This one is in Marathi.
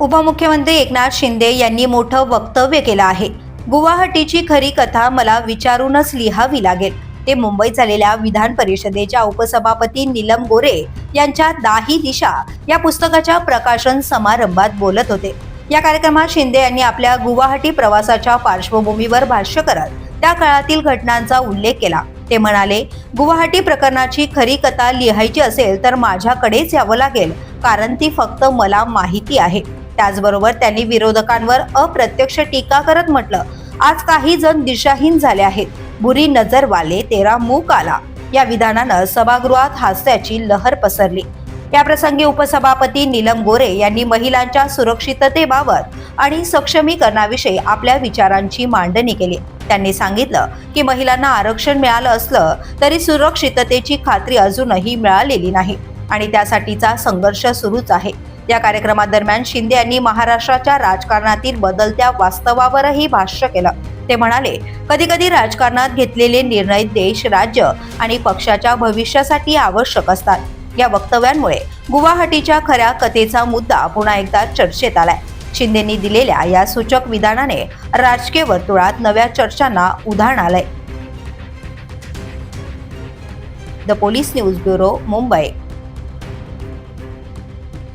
उपमुख्यमंत्री एकनाथ शिंदे यांनी मोठं वक्तव्य केलं आहे. गुवाहाटीची खरी कथा मला विचारूनच लिहावी लागेल. ते मुंबईत झालेल्या विधान परिषदेच्या उपसभापती नीलम गोरे यांच्या दाही दिशा या पुस्तकाच्या प्रकाशन समारंभात बोलत होते. या कार्यक्रमात शिंदे यांनी आपल्या गुवाहाटी प्रवासाच्या पार्श्वभूमीवर भाष्य करत त्या काळातील घटनांचा उल्लेख केला. ते म्हणाले गुवाहाटी प्रकरणाची खरी कथा लिहायची असेल तर माझ्याकडेच यावं लागेल कारण ती फक्त मला माहिती आहे. त्याचबरोबर त्यांनी विरोधकांवर अप्रत्यक्ष टीका करत म्हटलं आज काही जण दिशाहीन झाले आहेत. बुरी नजर वाले तेरा मूक आला. या विधानानं सभागृहात हास्याची लहर पसरली. या प्रसंगी उपसभापती नीलम गोरे यांनी महिलांच्या सुरक्षिततेबाबत आणि सक्षमीकरणाविषयी आपल्या विचारांची मांडणी केली. त्यांनी सांगितलं की महिलांना आरक्षण मिळालं असलं तरी सुरक्षिततेची खात्री अजूनही मिळालेली नाही आणि त्यासाठीचा संघर्ष सुरूच आहे. या कार्यक्रमादरम्यान शिंदे यांनी महाराष्ट्राच्या राजकारणातील बदलत्या वास्तवावरही भाष्य केलं. ते म्हणाले कधी कधी राजकारणात घेतलेले निर्णय देश राज्य आणि पक्षाच्या भविष्यासाठी आवश्यक असतात. या वक्तव्यांमुळे गुवाहाटीच्या खऱ्या कथेचा मुद्दा पुन्हा एकदा चर्चेत आलाय. शिंदेनी दिलेल्या या सूचक विधानाने राजकीय वर्तुळात नव्या चर्चांना उधाण आलंय. The police news bureau Mumbai.